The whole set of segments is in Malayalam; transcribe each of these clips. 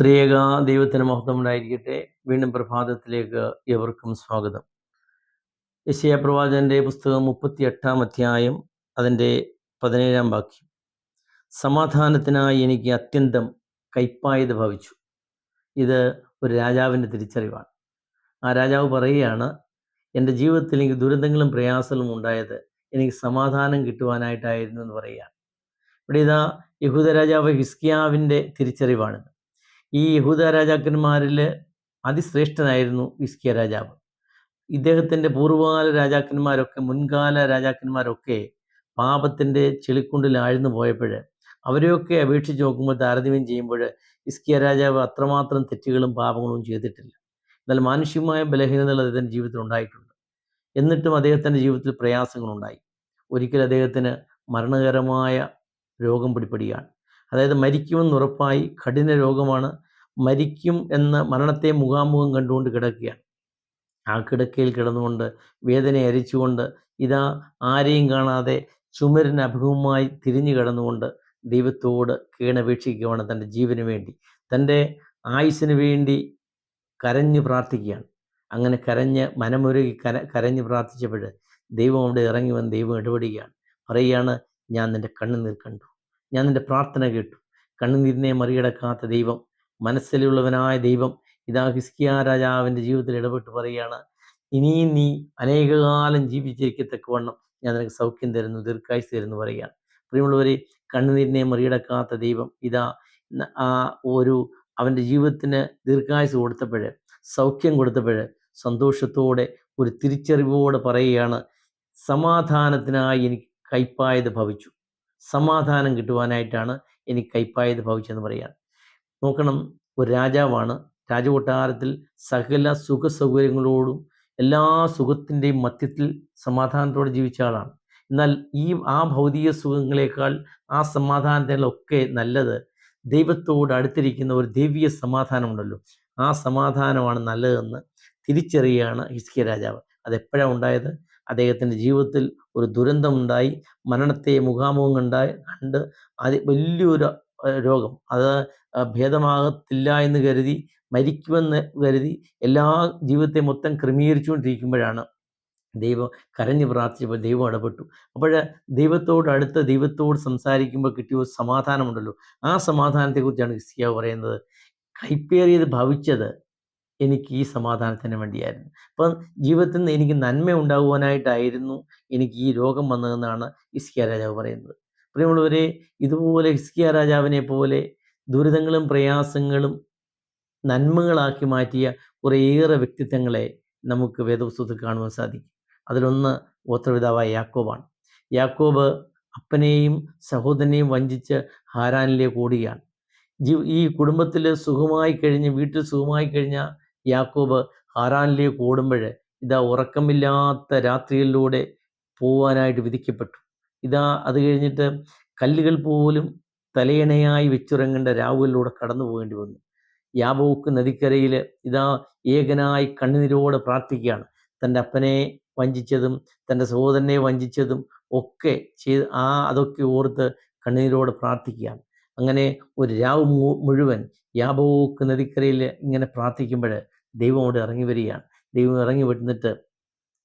ത്രിയേക ദൈവത്തിന് മഹത്വം ഉണ്ടായിരിക്കട്ടെ വീണ്ടും പ്രഭാതത്തിലേക്ക് എവർക്കും സ്വാഗതം. യശയ പ്രവാചകന്റെ പുസ്തകം മുപ്പത്തി എട്ടാം അധ്യായം അതിന്റെ പതിനേഴാം വാക്യം. സമാധാനത്തിനായി എനിക്ക് അത്യന്തം കൈപ്പായത് ഭവിച്ചു. ഇത് ഒരു രാജാവിന്റെ തിരിച്ചറിവാണ്. ആ രാജാവ് പറയുകയാണ് എന്റെ ജീവിതത്തിൽ എനിക്ക് ദുരന്തങ്ങളും പ്രയാസങ്ങളും ഉണ്ടായത് എനിക്ക് സമാധാനം കിട്ടുവാനായിട്ടായിരുന്നു എന്ന് പറയുകയാണ്. ഇവിടെ ഇതാ യഹൂദ രാജാവ് ഹിസ്കിയാവിന്റെ തിരിച്ചറിവാണിത്. ഈ യഹൂദ രാജാക്കന്മാരിൽ അതിശ്രേഷ്ഠനായിരുന്നു ഇസ്കിയ രാജാവ്. ഇദ്ദേഹത്തിന്റെ പൂർവകാല രാജാക്കന്മാരൊക്കെ മുൻകാല രാജാക്കന്മാരൊക്കെ പാപത്തിന്റെ ചെളിക്കുണ്ടിൽ ആഴ്ന്നു പോയപ്പോൾ അവരെയൊക്കെ അപേക്ഷിച്ച് നോക്കുമ്പോൾ താരതമ്യം ചെയ്യുമ്പോൾ ഇസ്കിയ രാജാവ് അത്രമാത്രം തെറ്റുകളും പാപങ്ങളും ചെയ്തിട്ടില്ല. എന്നാൽ മാനുഷികമായ ബലഹീനതകൾ അദ്ദേഹത്തിന്റെ ജീവിതത്തിൽ ഉണ്ടായിട്ടുണ്ട്. എന്നിട്ടും അദ്ദേഹത്തിന്റെ ജീവിതത്തിൽ പ്രയാസങ്ങളുണ്ടായി. ഒരിക്കൽ അദ്ദേഹത്തിന് മരണകരമായ രോഗം പിടിപ്പെടുകയാണ് അതായത് മരിക്കുമെന്ന് ഉറപ്പായി കഠിന രോഗമാണ്. മരിക്കും എന്ന മരണത്തെ മുഖാമുഖം കണ്ടുകൊണ്ട് കിടക്കുകയാണ്. ആ കിടക്കയിൽ കിടന്നുകൊണ്ട് വേദന അരിച്ചുകൊണ്ട് ഇതാ ആരെയും കാണാതെ ചുമരിന് അഭിമുഖമായി തിരിഞ്ഞു കിടന്നുകൊണ്ട് ദൈവത്തോട് കീണപേക്ഷിക്കുകയാണ് തന്റെ ജീവന് വേണ്ടി. തന്റെ ആയുസ്സിന് വേണ്ടി കരഞ്ഞു പ്രാർത്ഥിക്കുകയാണ്. അങ്ങനെ കരഞ്ഞ് മനമുരുകി കര കരഞ്ഞ് പ്രാർത്ഥിച്ചപ്പോൾ ദൈവം അവിടെ ഇറങ്ങി വന്ന് ദൈവം ഇടപെടുകയാണ്. പറയുകയാണ് ഞാൻ നിന്റെ കണ്ണുനീർ കണ്ടു. ഞാൻ നിന്റെ പ്രാർത്ഥന കേട്ടു. കണ്ണുനീരിനെ മറികടക്കാത്ത ദൈവം മനസ്സിലുള്ളവനായ ദൈവം ഇതാ ഹിസ്കിയ രാജാവിന്റെ ജീവിതത്തിൽ ഇടപെട്ട് പറയുകയാണ് ഇനിയും നീ അനേകകാലം ജീവിച്ചിരിക്കത്തക്കവണ്ണം ഞാൻ നിനക്ക് സൗഖ്യം തരുന്നു ദീർഘായുസ് തരുന്നു പറയുകയാണ്. പ്രിയമുള്ളവരെ കണ്ണുനീരിനെ മറികടക്കാത്ത ദൈവം ഇതാ ആ ഒരു അവന്റെ ജീവിതത്തിന് ദീർഘായുസ് കൊടുത്തപ്പോഴ് സൗഖ്യം കൊടുത്തപ്പോൾ സന്തോഷത്തോടെ ഒരു തിരിച്ചറിവോടെ പറയുകയാണ് സമാധാനത്തിനായി എനിക്ക് കൈപ്പായത് ഭവിച്ചു. സമാധാനം കിട്ടുവാനായിട്ടാണ് എനിക്ക് കൈപ്പായത് ഭവിച്ചെന്ന് പറയുകയാണ് നോക്കണം ഒരു രാജാവാണ്. രാജകൊട്ടാരത്തിൽ സകല സുഖ സൗകര്യങ്ങളോടും എല്ലാ സുഖത്തിന്റെയും മധ്യത്തിൽ സമാധാനത്തോടെ ജീവിച്ച ആളാണ്. എന്നാൽ ഈ ആ ഭൗതിക സുഖങ്ങളെക്കാൾ ആ സമാധാനത്തിലൊക്കെ നല്ലത് ദൈവത്തോട് അടുത്തിരിക്കുന്ന ഒരു ദൈവീയ സമാധാനമുണ്ടല്ലോ. ആ സമാധാനമാണ് നല്ലതെന്ന് തിരിച്ചറിയുകയാണ് ഹിസ്കിയ രാജാവ്. അതെപ്പോഴാണ് ഉണ്ടായത്? അദ്ദേഹത്തിന്റെ ജീവിതത്തിൽ ഒരു ദുരന്തമുണ്ടായി മരണത്തെ മുഖാമുഖം കണ്ടായി കണ്ട് അത് വലിയൊരു രോഗം. അത് ഭേദമാകത്തില്ല എന്ന് കരുതി മരിക്കുമെന്ന് കരുതി എല്ലാ ജീവിതത്തെ മൊത്തം ക്രമീകരിച്ചുകൊണ്ടിരിക്കുമ്പോഴാണ് ദൈവം കരഞ്ഞു പ്രാർത്ഥിച്ചപ്പോൾ ദൈവം ഇടപെട്ടു. അപ്പോൾ ദൈവത്തോട് അടുത്ത് ദൈവത്തോട് സംസാരിക്കുമ്പോൾ കിട്ടിയ സമാധാനമുണ്ടല്ലോ. ആ സമാധാനത്തെക്കുറിച്ചാണ് ക്രിസ്തിയാവ് പറയുന്നത്. കൈപ്പേറിയത് ഭവിച്ചത് എനിക്ക് ഈ സമാധാനത്തിന് വേണ്ടിയായിരുന്നു. അപ്പം ജീവിതത്തിൽ നിന്ന് എനിക്ക് നന്മ ഉണ്ടാകുവാനായിട്ടായിരുന്നു എനിക്ക് ഈ രോഗം വന്നതെന്നാണ് ഇസ്കിയ രാജാവ് പറയുന്നത്. പ്രിയമുള്ളവരെ ഇതുപോലെ ഇസ്കിയ രാജാവിനെ പോലെ ദുരിതങ്ങളും പ്രയാസങ്ങളും നന്മകളാക്കി മാറ്റിയ കുറേയേറെ വ്യക്തിത്വങ്ങളെ നമുക്ക് വേദപുസ്തകത്തിൽ കാണുവാൻ സാധിക്കും. അതിലൊന്ന് ഗോത്രപിതാവായ യാക്കോബാണ്. യാക്കോബ് അപ്പനെയും സഹോദരനെയും വഞ്ചിച്ച് ഹാരാനിലേക്ക് ഓടുകയാണ്. ഈ കുടുംബത്തിൽ സുഖമായി കഴിഞ്ഞ് വീട്ടിൽ സുഖമായി കഴിഞ്ഞ യാക്കോബ് ഹാരാനിലേക്ക് ഓടുമ്പോൾ ഇതാ ഉറക്കമില്ലാത്ത രാത്രിയിലൂടെ പോവാനായിട്ട് വിധിക്കപ്പെട്ടു. ഇതാ അത് കഴിഞ്ഞിട്ട് കല്ലുകൾ പോലും തലയണയായി വെച്ചുറങ്ങേണ്ട രാവുകളിലൂടെ കടന്നു പോകേണ്ടി വന്നു. യാബോക്ക് നദിക്കരയിൽ ഇതാ ഏകനായി കണ്ണുനീരോടെ പ്രാർത്ഥിക്കുകയാണ്. തന്റെ അപ്പനെ വഞ്ചിച്ചതും തന്റെ സഹോദരനെ വഞ്ചിച്ചതും ഒക്കെ ചെയ്ത് ആ അതൊക്കെ ഓർത്ത് കണ്ണീരോടെ പ്രാർത്ഥിക്കുകയാണ്. അങ്ങനെ ഒരു രാവ് മുഴുവൻ യാബോക്ക് നദിക്കരയിൽ ഇങ്ങനെ പ്രാർത്ഥിക്കുമ്പോൾ ദൈവം അവിടെ ഇറങ്ങി വരികയാണ്. ദൈവം ഇറങ്ങി വിടുന്നിട്ട്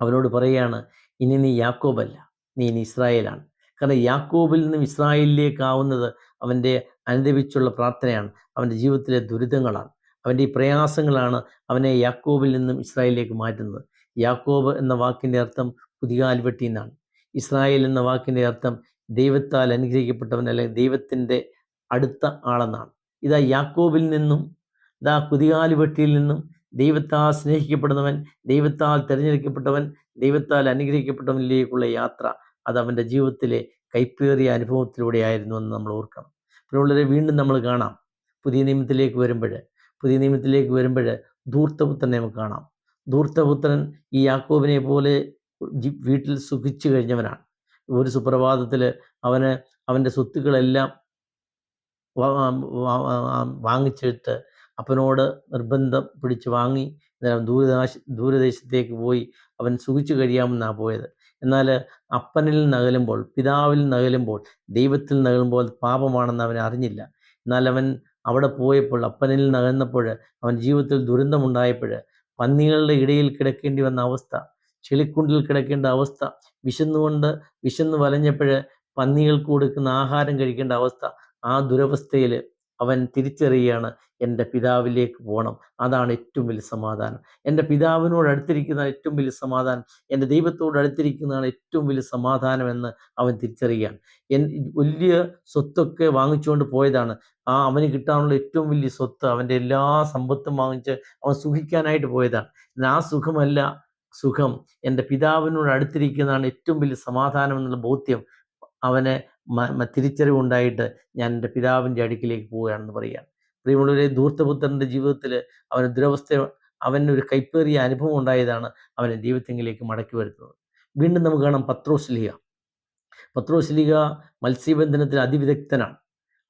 അവനോട് പറയുകയാണ് ഇനി നീ യാക്കോബല്ല നീ ഇനി ഇസ്രായേലാണ്. കാരണം യാക്കോബിൽ നിന്നും ഇസ്രായേലിലേക്കാവുന്നത് അവന്റെ അനുദപിച്ചുള്ള പ്രാർത്ഥനയാണ് അവന്റെ ജീവിതത്തിലെ ദുരിതങ്ങളാണ്. അവന്റെ ഈ പ്രയാസങ്ങളാണ് അവനെ യാക്കോബിൽ നിന്നും ഇസ്രായേലിലേക്ക് മാറ്റുന്നത്. യാക്കോബ് എന്ന വാക്കിന്റെ അർത്ഥം പുതിയാൽവെട്ടി എന്നാണ്. ഇസ്രായേൽ എന്ന വാക്കിന്റെ അർത്ഥം ദൈവത്താൽ അനുഗ്രഹിക്കപ്പെട്ടവൻ അല്ലെങ്കിൽ ദൈവത്തിന്റെ അടുത്ത ആളെന്നാണ്. ഇതാ യാക്കോബിൽ നിന്നും ഇതാ കുതികാലുവെട്ടിയിൽ നിന്നും ദൈവത്താൽ സ്നേഹിക്കപ്പെടുന്നവൻ ദൈവത്താൽ തിരഞ്ഞെടുക്കപ്പെട്ടവൻ ദൈവത്താൽ അനുഗ്രഹിക്കപ്പെട്ടവനിലേക്കുള്ള യാത്ര അത് അവന്റെ ജീവിതത്തിലെ കൈപ്പേറിയ അനുഭവത്തിലൂടെ ആയിരുന്നു എന്ന് നമ്മൾ ഓർക്കണം. പിന്നുള്ളവരെ വീണ്ടും നമ്മൾ കാണാം. പുതിയ നിയമത്തിലേക്ക് വരുമ്പോൾ പുതിയ നിയമത്തിലേക്ക് വരുമ്പോൾ ധൂർത്തപുത്രനെ നമുക്ക് കാണാം. ധൂർത്തപുത്രൻ ഈ യാക്കോബിനെ പോലെ വീട്ടിൽ സുഖിച്ചു കഴിഞ്ഞവനാണ്. ഒരു സുപ്രഭാതത്തിൽ അവന് അവന്റെ സ്വത്തുക്കളെല്ലാം വാ- വാ- വാ- വാങ്ങിച്ചിട്ട് അപ്പനോട് നിർബന്ധം പിടിച്ച് വാങ്ങി അന്നേരം ദൂരദേശ ദൂരദേശത്തേക്ക് പോയി അവൻ സുഖിച്ചു കഴിയാമെന്നാണ് പോയത്. എന്നാൽ അപ്പനിൽ നകലുമ്പോൾ പിതാവിൽ നകലുമ്പോൾ ദൈവത്തിൽ നകലുമ്പോൾ പാപമാണെന്ന് അവൻ അറിഞ്ഞില്ല. എന്നാൽ അവൻ അവിടെ പോയപ്പോൾ അപ്പനിൽ നകന്നപ്പോൾ അവൻ ജീവിതത്തിൽ ദുരന്തമുണ്ടായപ്പോൾ പന്നികളുടെ ഇടയിൽ കിടക്കേണ്ടി വന്ന അവസ്ഥ ചെളിക്കുണ്ടിൽ കിടക്കേണ്ട അവസ്ഥ വിശന്നുകൊണ്ട് വിശന്ന് വലഞ്ഞപ്പോൾ പന്നികൾക്ക് കൊടുക്കുന്ന ആഹാരം കഴിക്കേണ്ട അവസ്ഥ ആ ദുരവസ്ഥയിൽ അവൻ തിരിച്ചറിയുകയാണ് എന്റെ പിതാവിലേക്ക് പോകണം അതാണ് ഏറ്റവും വലിയ സമാധാനം. എന്റെ പിതാവിനോട് അടുത്തിരിക്കുന്ന ഏറ്റവും വലിയ സമാധാനം. എന്റെ ദൈവത്തോട് അടുത്തിരിക്കുന്നതാണ് ഏറ്റവും വലിയ സമാധാനം എന്ന് അവൻ തിരിച്ചറിയുകയാണ്. എൻ വലിയ സ്വത്തൊക്കെ വാങ്ങിച്ചുകൊണ്ട് പോയതാണ്. ആ അവന് കിട്ടാനുള്ള ഏറ്റവും വലിയ സ്വത്ത് അവന്റെ എല്ലാ സമ്പത്തും വാങ്ങിച്ച് അവൻ സുഖിക്കാനായിട്ട് പോയതാണ്. ആ സുഖമല്ല സുഖം. എന്റെ പിതാവിനോട് അടുത്തിരിക്കുന്നതാണ് ഏറ്റവും വലിയ സമാധാനം എന്നുള്ള ബോധ്യം അവന് തിരിച്ചറിവുണ്ടായിട്ട് ഞാൻ എന്റെ പിതാവിന്റെ അടുക്കിലേക്ക് പോവുകയാണെന്ന് പറയുകയാണ്. പ്രിയമുള്ളവരെ ധൂർത്തപുത്രന്റെ ജീവിതത്തിൽ അവന് ദുരവസ്ഥ അവനൊരു കൈപ്പേറിയ അനുഭവം ഉണ്ടായതാണ് അവനെ ദൈവത്തെങ്കിലേക്ക് മടക്കി വരുത്തുന്നത്. വീണ്ടും നമുക്ക് കാണാം പത്രോസ്ലിഹ പത്രോസ്ലിഹ മത്സ്യബന്ധനത്തിൽ അതിവിദഗ്ധനാണ്.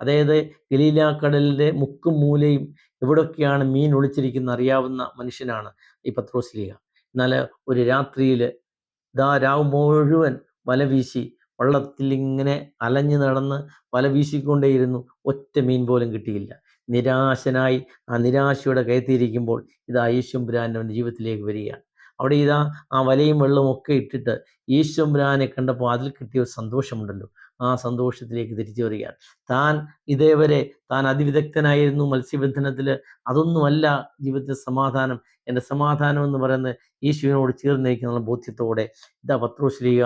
അതായത് ഗലീലാക്കടലിന്റെ കടലിന്റെ മുക്കും മൂലയും എവിടൊക്കെയാണ് മീൻ ഒളിച്ചിരിക്കുന്ന അറിയാവുന്ന മനുഷ്യനാണ് ഈ പത്രോസ്ലിഹ എന്നാൽ ഒരു രാത്രിയിൽ ദാ രാവ് മുഴുവൻ വല വീശി വള്ളത്തിൽ ഇങ്ങനെ അലഞ്ഞു നടന്ന് വല വീശിക്കൊണ്ടേയിരുന്നു. ഒറ്റ മീൻ പോലും കിട്ടിയില്ല. നിരാശനായി ആ നിരാശയുടെ കയത്തിയിരിക്കുമ്പോൾ ഇതാ യേശുമ്പുരാൻ അവന്റെ ജീവിതത്തിലേക്ക് വരികയാണ്. അവിടെ ഇതാ ആ വലയും വെള്ളവും ഒക്കെ ഇട്ടിട്ട് യേശുമ്പുരാനെ കണ്ടപ്പോൾ അതിൽ കിട്ടിയ ഒരു സന്തോഷമുണ്ടല്ലോ. ആ സന്തോഷത്തിലേക്ക് തിരിച്ചു വരികയാണ്. താൻ ഇതേവരെ താൻ അതിവിദഗ്ധനായിരുന്നു മത്സ്യബന്ധനത്തിൽ. അതൊന്നുമല്ല ജീവിതത്തിൽ സമാധാനം. എന്റെ സമാധാനം എന്ന് പറയുന്നത് ഈശുവിനോട് ചേർന്നിരിക്കുന്ന ബോധ്യത്തോടെ ഇതാ പത്രോശ്രീക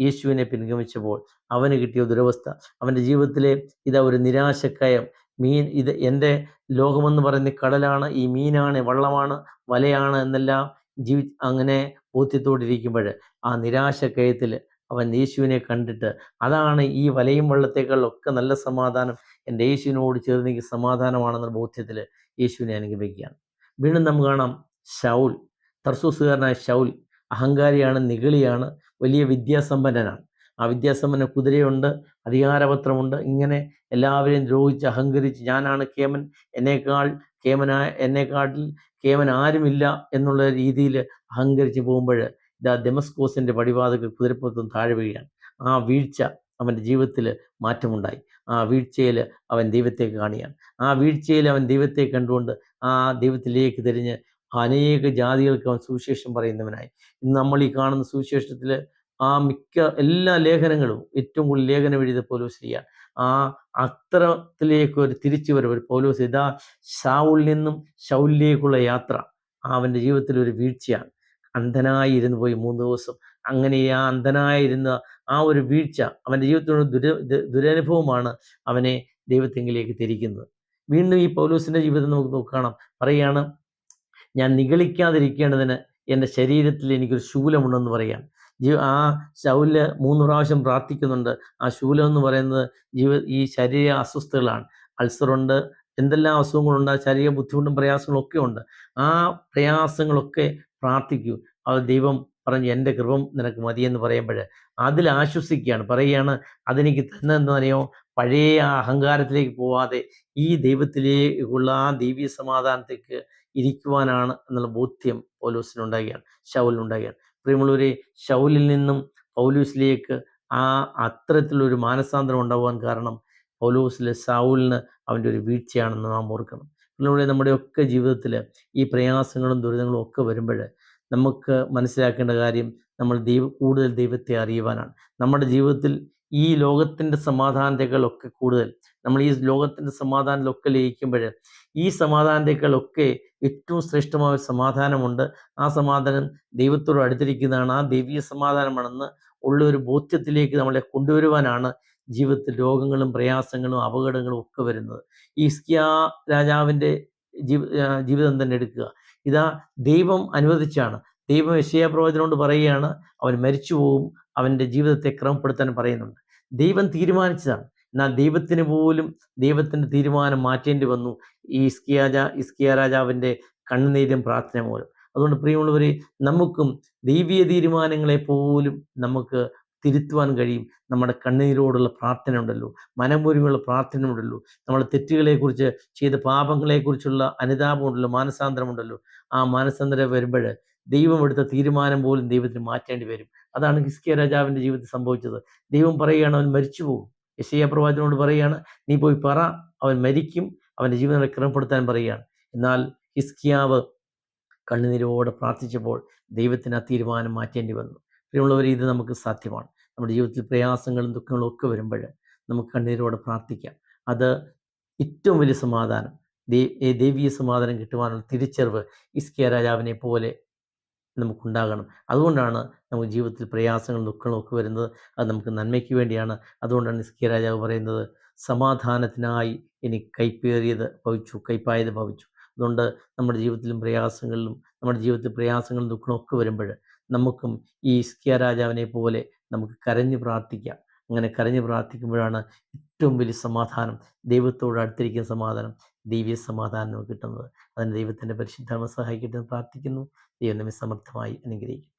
യേശുവിനെ പിൻഗമിച്ചപ്പോൾ അവന് കിട്ടിയ ദുരവസ്ഥ. അവന്റെ ജീവിതത്തിലെ ഇതാ ഒരു നിരാശക്കയം. മീൻ ഇത് എന്റെ ലോകമെന്ന് പറയുന്ന കടലാണ്. ഈ മീനാണ് വള്ളമാണ് വലയാണ് എന്നെല്ലാം ജീവി അങ്ങനെ ബോധ്യത്തോടിരിക്കുമ്പോൾ ആ നിരാശക്കയത്തിൽ അവൻ യേശുവിനെ കണ്ടിട്ട് അതാണ് ഈ വലയും വെള്ളത്തേക്കാളൊക്കെ നല്ല സമാധാനം. എന്റെ യേശുവിനോട് ചേർന്ന് സമാധാനമാണെന്ന ബോധ്യത്തിൽ യേശുവിനെ അനുഗമിക്കുകയാണ് വീണ്ടും നമുക്ക് കാണാം ഷൗൽ. തർസൂസുകാരനായ ഷൗൽ അഹങ്കാരിയാണ് നിഗളിയാണ്. വലിയ വിദ്യാസമ്പന്നനാണ്. ആ വിദ്യാസമ്പന്ന കുതിരയുണ്ട് അധികാരപത്രമുണ്ട്. ഇങ്ങനെ എല്ലാവരെയും ദ്രോഹിച്ച് അഹങ്കരിച്ച് ഞാനാണ് കേമൻ എന്നേക്കാൾ കേമനായ എന്നേക്കാൾ കേമൻ ആരുമില്ല എന്നുള്ള രീതിയിൽ അഹങ്കരിച്ച് പോകുമ്പോൾ ഇതാ ഡെമസ്കോസിന്റെ പടിവാതകൾ കുതിരപ്പുറത്തും താഴെ വീഴുകയാണ്. ആ വീഴ്ച അവന്റെ ജീവിതത്തിൽ മാറ്റമുണ്ടായി. ആ വീഴ്ചയിൽ അവൻ ദൈവത്തെ കാണുകയാണ്. ആ വീഴ്ചയിൽ അവൻ ദൈവത്തെ കണ്ടുകൊണ്ട് ആ ദൈവത്തിലേക്ക് തിരിഞ്ഞ് അനേക ജാതികൾക്ക് അവൻ സുവിശേഷം പറയുന്നവനായി. ഇന്ന് നമ്മൾ ഈ കാണുന്ന സുവിശേഷത്തിൽ ആ മിക്ക എല്ലാ ലേഖനങ്ങളും ഏറ്റവും കൂടുതൽ ലേഖനം എഴുതിയ പൗലോസ്ലിയാണ് ആ അത്തരത്തിലേക്ക് ഒരു തിരിച്ചു വരവ് ഒരു പൗലോസ് ഇതാ ഷാവുളിൽ നിന്നും ഷൗലിലേക്കുള്ള യാത്ര അവന്റെ ജീവിതത്തിൽ ഒരു വീഴ്ചയാണ്. അന്ധനായി ഇരുന്ന് പോയി മൂന്ന് ദിവസം. അങ്ങനെ ആ അന്ധനായിരുന്ന ആ ഒരു വീഴ്ച അവന്റെ ജീവിതത്തിലുള്ള ദുര ദുരനുഭവമാണ് അവനെ ദൈവത്തെങ്കിലേക്ക് തിരിക്കുന്നത്. വീണ്ടും ഈ പൗലോസിന്റെ ജീവിതം നമുക്ക് നോക്കണം. പറയുകയാണ് ഞാൻ നിഗളിക്കാതിരിക്കേണ്ടതിന് എന്റെ ശരീരത്തിൽ എനിക്കൊരു ശൂലമുണ്ടെന്ന് പറയാം. ജീവ ആ ശൗൽ മൂന്ന് പ്രാവശ്യം പ്രാർത്ഥിക്കുന്നുണ്ട്. ആ ശൂലം എന്ന് പറയുന്നത് ജീവ ഈ ശരീര അസ്വസ്ഥതകളാണ് അൾസറുണ്ട് എന്തെല്ലാം അസുഖങ്ങളുണ്ട് ആ ശരീര ബുദ്ധിമുട്ടും പ്രയാസങ്ങളൊക്കെ ഉണ്ട്. ആ പ്രയാസങ്ങളൊക്കെ പ്രാർത്ഥിക്കൂ. അത് ദൈവം പറഞ്ഞു എന്റെ കൃപം നിനക്ക് മതിയെന്ന് പറയുമ്പോൾ അതിൽ ആശ്വസിക്കുകയാണ്. പറയുകയാണ് അതെനിക്ക് തന്നെ എന്താണെന്നറിയോ പഴയ അഹങ്കാരത്തിലേക്ക് പോവാതെ ഈ ദൈവത്തിലേക്കുള്ള ആ ദൈവീയ സമാധാനത്തേക്ക് ഇരിക്കുവാനാണ് എന്നുള്ള ബോധ്യം പൗലോസിനുണ്ടാകുകയാണ് ഷൗലിനുണ്ടാകുകയാണ് പ്രിയമുള്ളവരെ ഷൗലിൽ നിന്നും പൗലൂസിലേക്ക് ആ അത്തരത്തിലൊരു മാനസാന്തരം ഉണ്ടാവാൻ കാരണം പൗലൂസിലെ സൗലിന് അവന്റെ ഒരു വീഴ്ചയാണെന്ന് നാം ഓർക്കണം. പ്രിയമുള്ളവരെ നമ്മുടെയൊക്കെ ജീവിതത്തിൽ ഈ പ്രയാസങ്ങളും ദുരിതങ്ങളും ഒക്കെ വരുമ്പോൾ നമുക്ക് മനസ്സിലാക്കേണ്ട കാര്യം നമ്മൾ ദൈവ കൂടുതൽ ദൈവത്തെ അറിയുവാനാണ്. നമ്മുടെ ജീവിതത്തിൽ ഈ ലോകത്തിന്റെ സമാധാനത്തെക്കാളൊക്കെ കൂടുതൽ നമ്മൾ ഈ ലോകത്തിന്റെ സമാധാനത്തിലൊക്കെ ലയിക്കുമ്പോൾ ഈ സമാധാനത്തെക്കാളൊക്കെ ഏറ്റവും ശ്രേഷ്ഠമായ സമാധാനമുണ്ട്. ആ സമാധാനം ദൈവത്തോട് അടുത്തിരിക്കുന്നതാണ്. ആ ദൈവീയ സമാധാനമാണെന്ന് ഉള്ള ഒരു ബോധ്യത്തിലേക്ക് നമ്മളെ കൊണ്ടുവരുവാനാണ് ജീവിതത്തിൽ രോഗങ്ങളും പ്രയാസങ്ങളും അപകടങ്ങളും ഒക്കെ വരുന്നത്. ഈ സ്കിയാ രാജാവിന്റെ ജീവ ജീവിതം തന്നെ എടുക്കുക. ഇതാ ദൈവം അനുവദിച്ചാണ്. ദൈവം വിഷയപ്രവചനോട് പ്രവചനോട് പറയുകയാണ് അവൻ മരിച്ചു പോകും അവന്റെ ജീവിതത്തെ ക്രമപ്പെടുത്താൻ പറയുന്നുണ്ട്. ദൈവം തീരുമാനിച്ചതാണ്. എന്നാൽ ദൈവത്തിന് പോലും ദൈവത്തിന്റെ തീരുമാനം മാറ്റേണ്ടി വന്നു. ഈ ഇസ്കിയാജ ഇസ്കിയ രാജാവിന്റെ കണ്ണുനീരും പ്രാർത്ഥന മൂലം. അതുകൊണ്ട് പ്രിയമുള്ളവർ നമുക്കും ദൈവീയ തീരുമാനങ്ങളെ പോലും നമുക്ക് തിരുത്തുവാൻ കഴിയും. നമ്മുടെ കണ്ണീരോടുള്ള പ്രാർത്ഥന ഉണ്ടല്ലോ മനമൊരുങ്ങുള്ള പ്രാർത്ഥന ഉണ്ടല്ലോ നമ്മുടെ തെറ്റുകളെക്കുറിച്ച് ചെയ്ത പാപങ്ങളെക്കുറിച്ചുള്ള അനുതാപമുണ്ടല്ലോ. മാനസാന്തരമുണ്ടല്ലോ. ആ മാനസാന്തരം വരുമ്പോൾ ദൈവം എടുത്ത തീരുമാനം പോലും ദൈവത്തിന് മാറ്റേണ്ടി വരും. അതാണ് ഹിസ്കിയ രാജാവിന്റെ ജീവിതത്തിൽ സംഭവിച്ചത്. ദൈവം പറയുകയാണ് അവൻ മരിച്ചു പോകും യശയ പ്രവാചനോട് പറയുകയാണ് നീ പോയി പറ അവൻ മരിക്കും അവന്റെ ജീവനെ ക്രമപ്പെടുത്താൻ പറയുകയാണ്. എന്നാൽ ഹിസ്കിയാവ് കണ്ണുനീരോടെ പ്രാർത്ഥിച്ചപ്പോൾ ദൈവത്തിന് ആ തീരുമാനം മാറ്റേണ്ടി വന്നു. പ്രിയമുള്ളവർ ഇത് നമുക്ക് സാധ്യമാണ്. നമ്മുടെ ജീവിതത്തിൽ പ്രയാസങ്ങളും ദുഃഖങ്ങളും ഒക്കെ വരുമ്പോൾ നമുക്ക് കണ്ണീരോടെ പ്രാർത്ഥിക്കാം. അത് ഏറ്റവും വലിയ സമാധാനം ദൈവീയ സമാധാനം കിട്ടുവാനുള്ള തിരിച്ചറിവ് ഇസ്കിയ രാജാവിനെ പോലെ നമുക്കുണ്ടാകണം. അതുകൊണ്ടാണ് നമുക്ക് ജീവിതത്തിൽ പ്രയാസങ്ങളും ദുഃഖങ്ങളും ഒക്കെ വരുന്നത്. അത് നമുക്ക് നന്മയ്ക്ക് വേണ്ടിയാണ്. അതുകൊണ്ടാണ് നിസ്കിയ രാജാവ് പറയുന്നത് സമാധാനത്തിനായി ഇനി കൈപ്പേറിയത് ഭവിച്ചു കൈപ്പായത് ഭവിച്ചു. അതുകൊണ്ട് നമ്മുടെ ജീവിതത്തിലും പ്രയാസങ്ങളിലും നമ്മുടെ ജീവിതത്തിൽ പ്രയാസങ്ങളും ദുഃഖങ്ങളും ഒക്കെ വരുമ്പോൾ നമുക്കും ഈ ഇസ്കിയ രാജാവിനെ പോലെ നമുക്ക് കരഞ്ഞു പ്രാർത്ഥിക്കാം. അങ്ങനെ കരഞ്ഞു പ്രാർത്ഥിക്കുമ്പോഴാണ് ഏറ്റവും വലിയ സമാധാനം ദൈവത്തോട് അടുത്തിരിക്കുന്ന സമാധാനം. ദൈവീയ സമാധാനം നമുക്ക് കിട്ടുന്നത്. അതിന് ദൈവത്തിന്റെ പരിശുദ്ധമ സഹായിക്കട്ടെ എന്ന് പ്രാർത്ഥിക്കുന്നു. ദൈവം നമ്മെ സമർത്ഥമായി അനുഗ്രഹിക്കും